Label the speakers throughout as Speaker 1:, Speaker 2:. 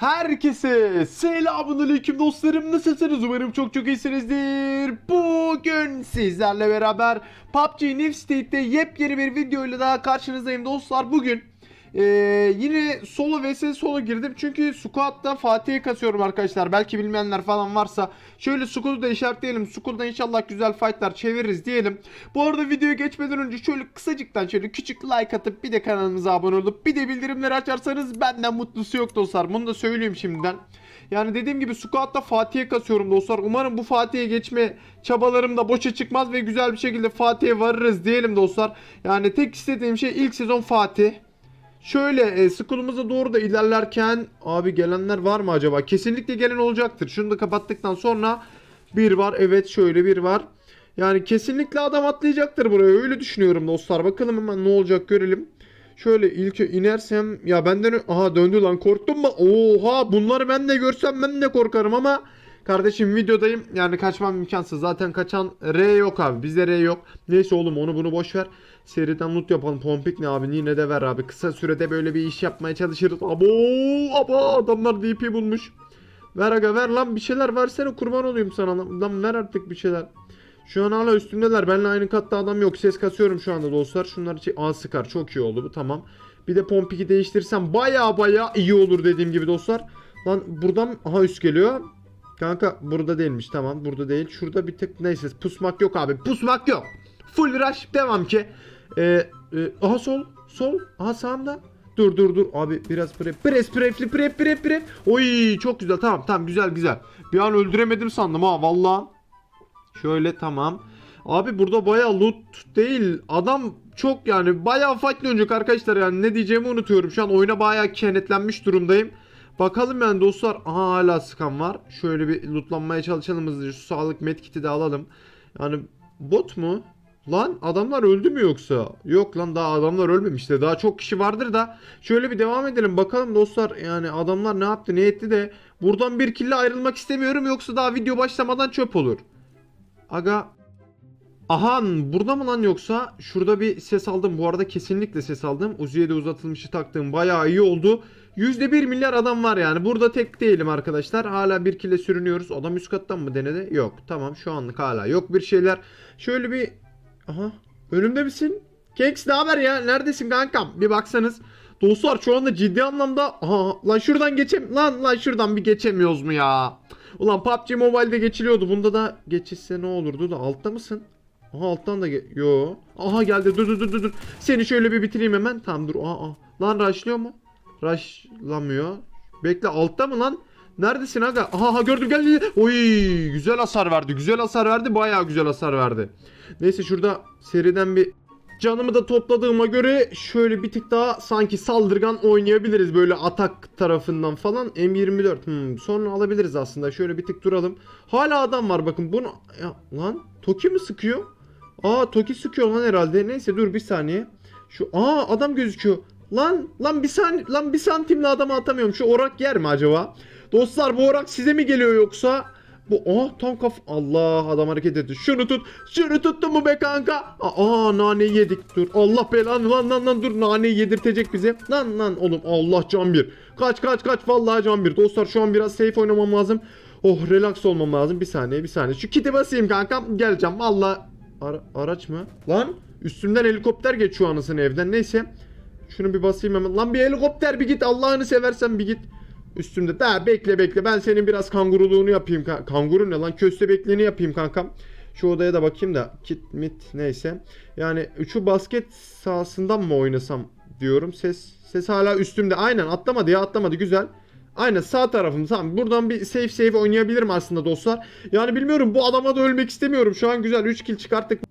Speaker 1: Herkese selamünaleyküm dostlarım nasılsınız umarım çok çok iyisinizdir. Bugün sizlerle beraber PUBG New State'te yepyeni bir videoyla daha karşınızdayım dostlar. Bugün eee, yine solo vs solo girdim çünkü squad'da Fatih'e kasıyorum arkadaşlar. Belki bilmeyenler falan varsa şöyle squad'u da işaretleyelim. Squad'da inşallah güzel fightlar çeviririz diyelim. Bu arada videoya geçmeden önce şöyle kısacıktan şöyle küçük like atıp bir de kanalımıza abone olup bir de bildirimleri açarsanız benden mutlusu yok dostlar. Bunu da söyleyeyim şimdiden. Yani dediğim gibi squad'da Fatih'e kasıyorum dostlar. Umarım bu Fatih'e geçme çabalarım da boşa çıkmaz ve güzel bir şekilde Fatih'e varırız diyelim dostlar. Yani tek istediğim şey ilk sezon Fatih. Şöyle e, school'umuza doğru da ilerlerken abi gelenler var mı acaba? Kesinlikle gelen olacaktır. Şunu da kapattıktan sonra bir var. Evet şöyle bir var. Yani kesinlikle adam atlayacaktır buraya. Öyle düşünüyorum dostlar. Bakalım hemen ne olacak görelim. Şöyle ilk inersem ya benden aha döndü lan korktun mu? Oha bunları ben de görsem ben de korkarım ama kardeşim videodayım yani kaçmam imkansız. Zaten kaçan R yok abi. Bizde R yok. Neyse oğlum onu bunu boş ver. Seriden loot yapalım. Pompik ne abi? Yine de ver abi. Kısa sürede böyle bir iş yapmaya çalışırız. Abo abo adamlar DP bulmuş. Ver aga ver lan bir şeyler versene kurban olayım sana lan, ver artık bir şeyler. Şu an hala üstündeler. Benimle aynı katta adam yok. Ses kasıyorum şu anda dostlar. Şunları çek. Aa sıkar. Çok iyi oldu bu. Tamam. Bir de pompiki değiştirsem baya baya iyi olur dediğim gibi dostlar. Lan buradan aha üst geliyor. Kanka burada değilmiş. Tamam burada değil. Şurada bir tık neyse pusmak yok abi. Pusmak yok. Full rush devam ki. Ee, e, aha sol. Sol. Aha sağımda. Dur dur dur abi biraz prep. Pres prefli prep prep prep. Oy çok güzel tamam tamam güzel güzel. Bir an öldüremedim sandım ha vallahi. Şöyle tamam. Abi burada baya loot değil. Adam çok yani baya fight oynayacak arkadaşlar yani ne diyeceğimi unutuyorum. Şu an oyuna baya kenetlenmiş durumdayım. Bakalım yani dostlar. Aha hala sıkan var. Şöyle bir lootlanmaya çalışalım hızlıca. Şu sağlık medkit'i de alalım. Yani bot mu? Lan adamlar öldü mü yoksa? Yok lan daha adamlar ölmemişti. Daha çok kişi vardır da. Şöyle bir devam edelim bakalım dostlar. Yani adamlar ne yaptı ne etti de. Buradan bir kille ayrılmak istemiyorum yoksa daha video başlamadan çöp olur. Aga Aha burada mı lan yoksa? Şurada bir ses aldım. Bu arada kesinlikle ses aldım. Uzi'ye de uzatılmışı taktığım bayağı iyi oldu. %1 milyar adam var yani. Burada tek değilim arkadaşlar. Hala bir kile sürünüyoruz. Adam üst kattan mı denedi? Yok. Tamam şu anlık hala yok bir şeyler. Şöyle bir... Aha. Önümde misin? Keks ne haber ya? Neredesin kankam? Bir baksanız. Dostlar şu anda ciddi anlamda... Aha lan şuradan geçem... Lan lan şuradan bir geçemiyoruz mu ya? Ulan PUBG Mobile'de geçiliyordu. Bunda da geçilse ne olurdu da altta mısın? Aha alttan da ge- Yo. Aha geldi. Dur dur dur dur. Seni şöyle bir bitireyim hemen. Tamam dur. Aa, aa. Lan rushlıyor mu? Rushlamıyor. Bekle altta mı lan? Neredesin aga? Aha, aha gördüm geldi. Oy güzel hasar verdi. Güzel hasar verdi. Bayağı güzel hasar verdi. Neyse şurada seriden bir canımı da topladığıma göre şöyle bir tık daha sanki saldırgan oynayabiliriz böyle atak tarafından falan. M24 hmm, sonra alabiliriz aslında. Şöyle bir tık duralım. Hala adam var bakın bunu ya, lan Toki mi sıkıyor? Aa Toki sıkıyor lan herhalde. Neyse dur bir saniye. Şu aa adam gözüküyor. Lan lan bir saniye lan bir santimle adamı atamıyorum. Şu orak yer mi acaba? Dostlar bu orak size mi geliyor yoksa? Bu oh tam kaf Allah adam hareket etti. Şunu tut. Şunu tuttun mu be kanka? Aa naneyi yedik. Dur. Allah belanı lan lan lan dur naneyi yedirtecek bize. Lan lan oğlum Allah can bir. Kaç kaç kaç vallahi can bir. Dostlar şu an biraz safe oynamam lazım. Oh relax olmam lazım. Bir saniye bir saniye. Şu kiti basayım kankam. Geleceğim. Valla Ara- araç mı? Lan üstümden helikopter geçiyor anasını evden. Neyse. Şunu bir basayım hemen. Lan bir helikopter bir git. Allah'ını seversen bir git. Üstümde. Daha bekle bekle. Ben senin biraz kanguruluğunu yapayım. Ka- kanguru ne lan? Köstebekliğini yapayım kankam. Şu odaya da bakayım da. Kit mit neyse. Yani şu basket sahasından mı oynasam diyorum. Ses ses hala üstümde. Aynen atlamadı ya atlamadı. Güzel. Aynen sağ tarafım tamam. Buradan bir safe safe oynayabilirim aslında dostlar. Yani bilmiyorum bu adama da ölmek istemiyorum. Şu an güzel 3 kill çıkarttık.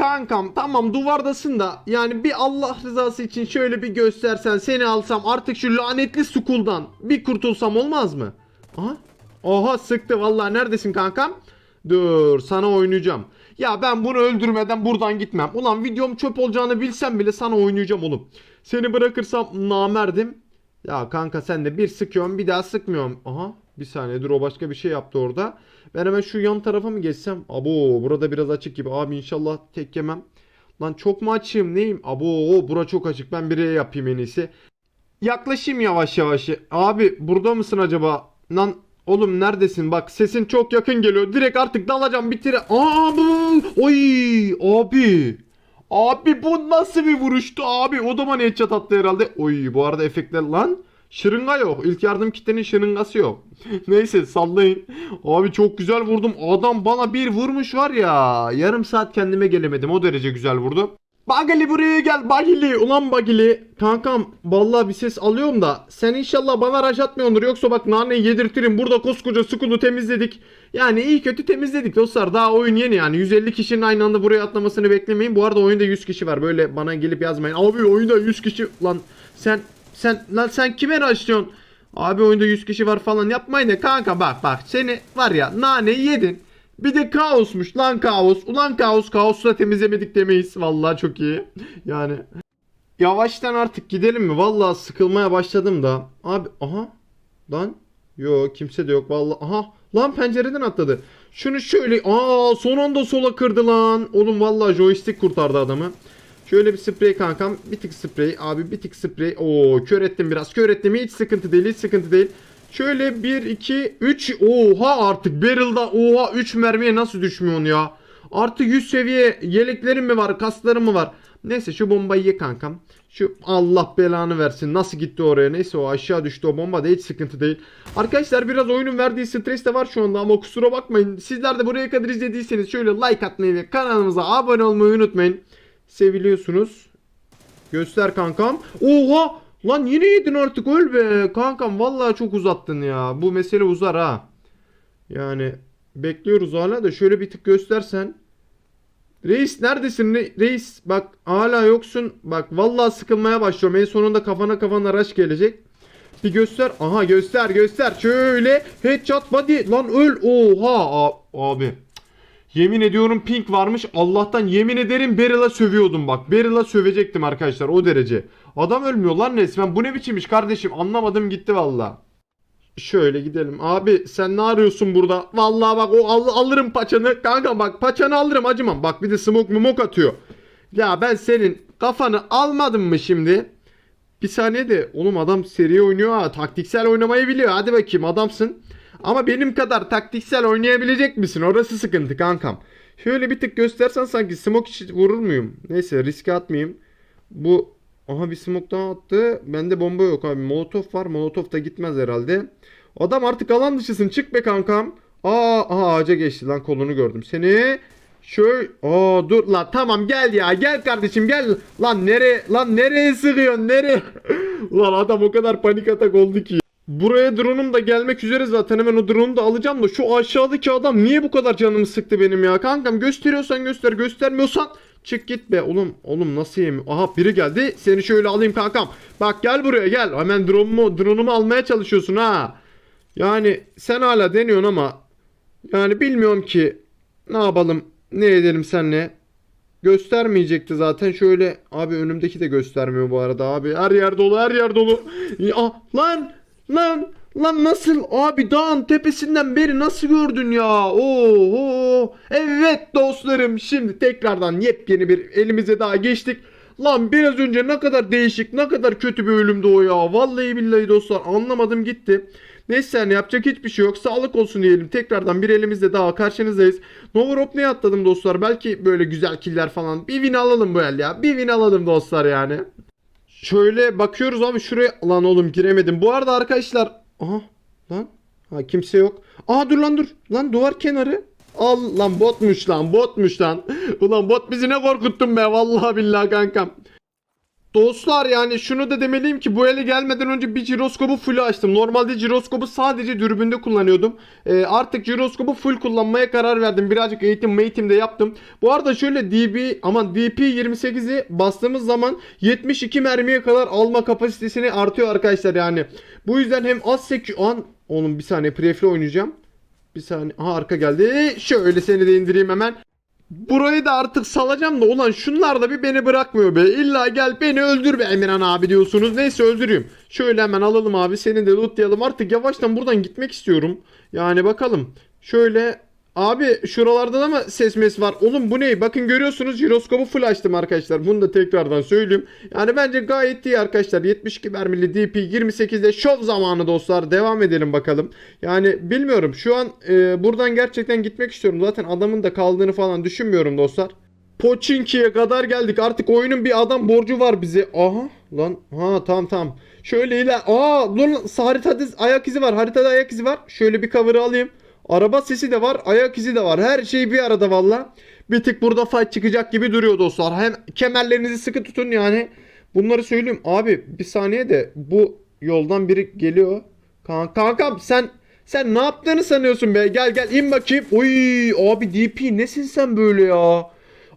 Speaker 1: Kankam tamam duvardasın da yani bir Allah rızası için şöyle bir göstersen seni alsam artık şu lanetli sukuldan bir kurtulsam olmaz mı? Aha. Oha sıktı vallahi neredesin kankam? Dur sana oynayacağım. Ya ben bunu öldürmeden buradan gitmem. Ulan videom çöp olacağını bilsem bile sana oynayacağım oğlum. Seni bırakırsam namerdim. Ya kanka sen de bir sıkıyorsun bir daha sıkmıyorum. Aha bir saniye dur o başka bir şey yaptı orada. Ben hemen şu yan tarafa mı geçsem? Abo burada biraz açık gibi. Abi inşallah tek yemem. Lan çok mu açığım neyim? Abo bura çok açık. Ben bireye yapayım en iyisi. yaklaşayım yavaş yavaş. Abi burada mısın acaba? Lan oğlum neredesin? Bak sesin çok yakın geliyor. Direkt artık dalacağım bitire. Aa. Oy abi. Abi bu nasıl bir vuruştu abi? O da bana headshot attı herhalde. Oy bu arada efektler lan. Şırınga yok. İlk yardım kitinin şırıngası yok. Neyse sallayın. Abi çok güzel vurdum. Adam bana bir vurmuş var ya. Yarım saat kendime gelemedim. O derece güzel vurdu. Bagili buraya gel Bagili. Ulan Bagili. Kankam vallahi bir ses alıyorum da. Sen inşallah bana raş atmıyordur. Yoksa bak naneyi yedirtirim. Burada koskoca skulu temizledik. Yani iyi kötü temizledik dostlar. Daha oyun yeni yani. 150 kişinin aynı anda buraya atlamasını beklemeyin. Bu arada oyunda 100 kişi var. Böyle bana gelip yazmayın. Abi oyunda 100 kişi. Lan sen sen lan sen kime raşlıyorsun? Abi oyunda 100 kişi var falan yapmayın da kanka bak bak seni var ya naneyi yedin. Bir de kaosmuş lan kaos. Ulan kaos kaosu da temizlemedik demeyiz. Vallahi çok iyi. Yani yavaştan artık gidelim mi? Vallahi sıkılmaya başladım da. Abi aha lan yok kimse de yok vallahi. Aha lan pencereden atladı. Şunu şöyle aa son anda sola kırdı lan. Oğlum vallahi joystick kurtardı adamı. Şöyle bir sprey kankam. Bir tık sprey. Abi bir tık sprey. Oo kör ettim biraz. Kör ettim. Hiç sıkıntı değil. Hiç sıkıntı değil. Şöyle 1, 2, 3. Oha artık barrel'da oha 3 mermiye nasıl düşmüyorsun ya? Artı 100 seviye yeleklerim mi var? Kaslarım mı var? Neyse şu bombayı ye kankam. Şu Allah belanı versin. Nasıl gitti oraya? Neyse o aşağı düştü o bomba da hiç sıkıntı değil. Arkadaşlar biraz oyunun verdiği stres de var şu anda ama kusura bakmayın. Sizler de buraya kadar izlediyseniz şöyle like atmayı ve kanalımıza abone olmayı unutmayın. Seviliyorsunuz. Göster kankam. Oha! Lan yine yedin artık öl be. Kankam vallahi çok uzattın ya. Bu mesele uzar ha. Yani bekliyoruz hala da şöyle bir tık göstersen. Reis neredesin re- reis? Bak hala yoksun. Bak vallahi sıkılmaya başlıyorum. En sonunda kafana kafana rush gelecek. Bir göster. Aha göster göster. Şöyle headshot body. Lan öl. Oha abi. Yemin ediyorum pink varmış. Allah'tan yemin ederim Beryl'a sövüyordum bak. Beryl'a sövecektim arkadaşlar o derece. Adam ölmüyor lan resmen. Bu ne biçim iş kardeşim? Anlamadım gitti valla. Şöyle gidelim. Abi sen ne arıyorsun burada? Vallahi bak o al- alırım paçanı. Kanka bak paçanı alırım acımam. Bak bir de smoke mumok atıyor. Ya ben senin kafanı almadım mı şimdi? Bir saniye de oğlum adam seri oynuyor ha. Taktiksel oynamayı biliyor. Hadi bakayım adamsın. Ama benim kadar taktiksel oynayabilecek misin? Orası sıkıntı kankam. Şöyle bir tık göstersen sanki smoke içi vurur muyum? Neyse riske atmayayım. Bu aha bir smoke daha attı. Bende bomba yok abi. Molotof var. Molotof da gitmez herhalde. Adam artık alan dışısın. Çık be kankam. Aa, aha ağaca geçti lan kolunu gördüm. Seni şöyle aa dur lan tamam gel ya gel kardeşim gel lan nereye lan nereye sıkıyorsun nereye lan adam o kadar panik atak oldu ki Buraya drone'um da gelmek üzere zaten hemen o drone'u da alacağım da şu aşağıdaki adam niye bu kadar canımı sıktı benim ya? Kankam gösteriyorsan göster göstermiyorsan çık git be. Oğlum oğlum nasıl yiyeyim aha biri geldi. Seni şöyle alayım kankam. Bak gel buraya gel. Hemen drone'umu drone'umu almaya çalışıyorsun ha. Yani sen hala deniyorsun ama yani bilmiyorum ki ne yapalım ne edelim senle. Göstermeyecekti zaten. Şöyle abi önümdeki de göstermiyor bu arada abi. Her yer dolu her yer dolu. Ya lan Lan lan nasıl abi dağın tepesinden beri nasıl gördün ya? Oo evet dostlarım şimdi tekrardan yepyeni bir elimize daha geçtik. Lan biraz önce ne kadar değişik ne kadar kötü bir ölümdü o ya. Vallahi billahi dostlar anlamadım gitti. Neyse yani yapacak hiçbir şey yok. Sağlık olsun diyelim. Tekrardan bir elimizde daha karşınızdayız. Novorop ne atladım dostlar? Belki böyle güzel killer falan. Bir win alalım bu el ya. Bir win alalım dostlar yani. Şöyle bakıyoruz abi şuraya. Lan oğlum giremedim. Bu arada arkadaşlar. Aha lan. Ha kimse yok. Aa dur lan dur. Lan duvar kenarı. Al lan botmuş lan botmuş lan. Ulan bot bizi ne korkuttun be vallahi billahi kankam. Dostlar yani şunu da demeliyim ki bu ele gelmeden önce bir jiroskopu full açtım. Normalde jiroskopu sadece dürbünde kullanıyordum. Ee, artık jiroskopu full kullanmaya karar verdim. Birazcık eğitim eğitim de yaptım. Bu arada şöyle DB aman DP28'i bastığımız zaman 72 mermiye kadar alma kapasitesini artıyor arkadaşlar yani. Bu yüzden hem az sekiyor... An oğlum bir saniye prefli oynayacağım. Bir saniye. Aha arka geldi. Şöyle seni de indireyim hemen. Burayı da artık salacağım da ulan şunlar da bir beni bırakmıyor be. İlla gel beni öldür be Emirhan abi diyorsunuz. Neyse öldüreyim. Şöyle hemen alalım abi seni de lootlayalım. Artık yavaştan buradan gitmek istiyorum. Yani bakalım. Şöyle Abi şuralarda da mı ses mes var? Oğlum bu ne? Bakın görüyorsunuz jiroskopu full açtım arkadaşlar. Bunu da tekrardan söyleyeyim. Yani bence gayet iyi arkadaşlar. 72 mermili DP 28'de şov zamanı dostlar. Devam edelim bakalım. Yani bilmiyorum. Şu an e, buradan gerçekten gitmek istiyorum. Zaten adamın da kaldığını falan düşünmüyorum dostlar. Pochinki'ye kadar geldik. Artık oyunun bir adam borcu var bize. Aha lan. Ha tamam tamam. Şöyle iler. Aa lan haritada ayak izi var. Haritada ayak izi var. Şöyle bir cover'ı alayım. Araba sesi de var. Ayak izi de var. Her şey bir arada valla. Bir tık burada fight çıkacak gibi duruyor dostlar. Hem kemerlerinizi sıkı tutun yani. Bunları söyleyeyim. Abi bir saniye de bu yoldan biri geliyor. Kan kankam sen sen ne yaptığını sanıyorsun be? Gel gel in bakayım. Oy abi DP nesin sen böyle ya?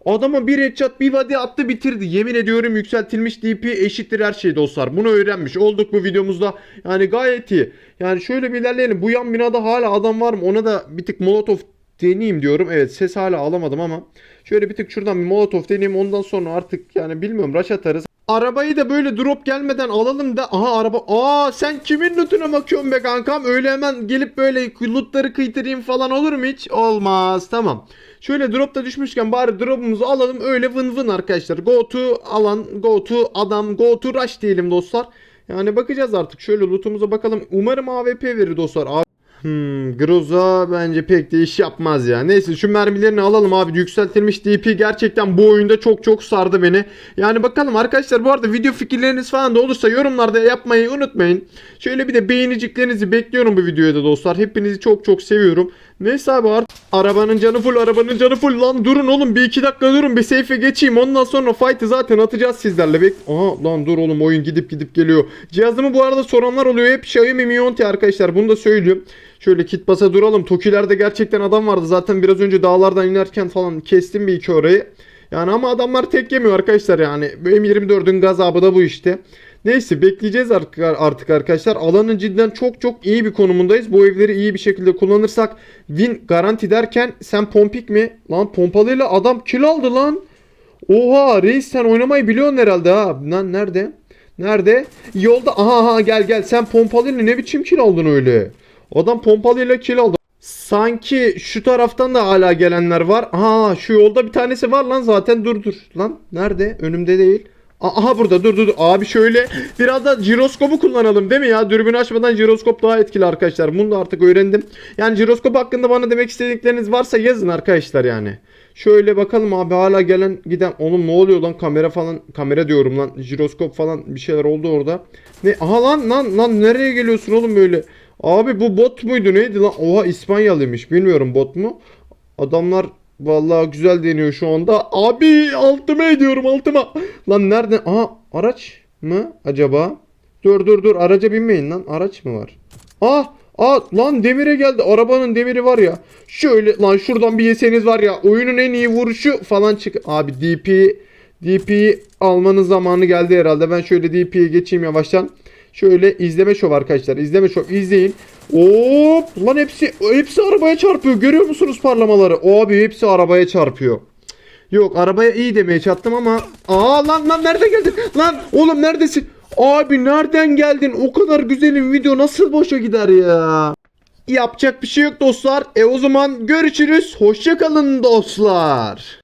Speaker 1: Adama bir headshot bir body attı bitirdi. Yemin ediyorum yükseltilmiş DP eşittir her şey dostlar. Bunu öğrenmiş olduk bu videomuzda. Yani gayet iyi. Yani şöyle bir ilerleyelim. Bu yan binada hala adam var mı? Ona da bir tık molotof deneyeyim diyorum. Evet ses hala alamadım ama. Şöyle bir tık şuradan bir molotof deneyeyim. Ondan sonra artık yani bilmiyorum rush atarız. Arabayı da böyle drop gelmeden alalım da aha araba aa sen kimin lootuna bakıyorsun be kankam? Öyle hemen gelip böyle lootları kıytırayım falan olur mu hiç? Olmaz tamam. Şöyle drop da düşmüşken bari drop'umuzu alalım öyle vın vın arkadaşlar. Go to alan go to adam go to rush diyelim dostlar. Yani bakacağız artık şöyle loot'umuza bakalım. Umarım AWP verir dostlar Hmm, Groza bence pek de iş yapmaz ya. Neyse şu mermilerini alalım abi. Yükseltilmiş DP gerçekten bu oyunda çok çok sardı beni. Yani bakalım arkadaşlar bu arada video fikirleriniz falan da olursa yorumlarda yapmayı unutmayın. Şöyle bir de beğeniciklerinizi bekliyorum bu videoya da dostlar. Hepinizi çok çok seviyorum. Neyse abi artık arabanın canı full arabanın canı full lan durun oğlum bir iki dakika durun bir safe'e geçeyim ondan sonra fight'ı zaten atacağız sizlerle bek Aha lan dur oğlum oyun gidip gidip geliyor cihazımı bu arada soranlar oluyor hep Xiaomi Mi 10T arkadaşlar bunu da söylüyorum Şöyle kit basa duralım. Tokilerde gerçekten adam vardı. Zaten biraz önce dağlardan inerken falan kestim bir iki orayı. Yani ama adamlar tek yemiyor arkadaşlar yani. M24'ün gazabı da bu işte. Neyse bekleyeceğiz artık arkadaşlar. Alanın cidden çok çok iyi bir konumundayız. Bu evleri iyi bir şekilde kullanırsak win garanti derken sen pompik mi? Lan pompalıyla adam kill aldı lan. Oha reis sen oynamayı biliyorsun herhalde ha. Lan nerede? Nerede? Yolda aha aha gel gel sen pompalıyla ne biçim kill aldın öyle? Adam pompalıyla kill aldı. Sanki şu taraftan da hala gelenler var. Aha şu yolda bir tanesi var lan zaten dur dur. Lan nerede? Önümde değil. Aha burada dur dur dur. Abi şöyle biraz da jiroskopu kullanalım değil mi ya? Dürbün açmadan jiroskop daha etkili arkadaşlar. Bunu da artık öğrendim. Yani jiroskop hakkında bana demek istedikleriniz varsa yazın arkadaşlar yani. Şöyle bakalım abi hala gelen giden. Oğlum ne oluyor lan kamera falan. Kamera diyorum lan. Jiroskop falan bir şeyler oldu orada. Ne? Aha lan lan lan nereye geliyorsun oğlum böyle? Abi bu bot muydu neydi lan? Oha İspanyalıymış. Bilmiyorum bot mu? Adamlar vallahi güzel deniyor şu anda. Abi altıma ediyorum altıma. Lan nerede? Aha araç mı acaba? Dur dur dur araca binmeyin lan. Araç mı var? Ah Ah lan demire geldi. Arabanın demiri var ya. Şöyle lan şuradan bir yeseniz var ya. Oyunun en iyi vuruşu falan çık. Abi DP DP almanın zamanı geldi herhalde. Ben şöyle DP'ye geçeyim yavaştan. Şöyle izleme şov arkadaşlar. İzleme şov izleyin. Hop lan hepsi hepsi arabaya çarpıyor. Görüyor musunuz parlamaları? Abi hepsi arabaya çarpıyor. Yok arabaya iyi demeye çattım ama Aa lan lan nerede geldin? Lan oğlum neredesin? Abi nereden geldin? O kadar güzelim video nasıl boşa gider ya? Yapacak bir şey yok dostlar. E o zaman görüşürüz. Hoşçakalın dostlar.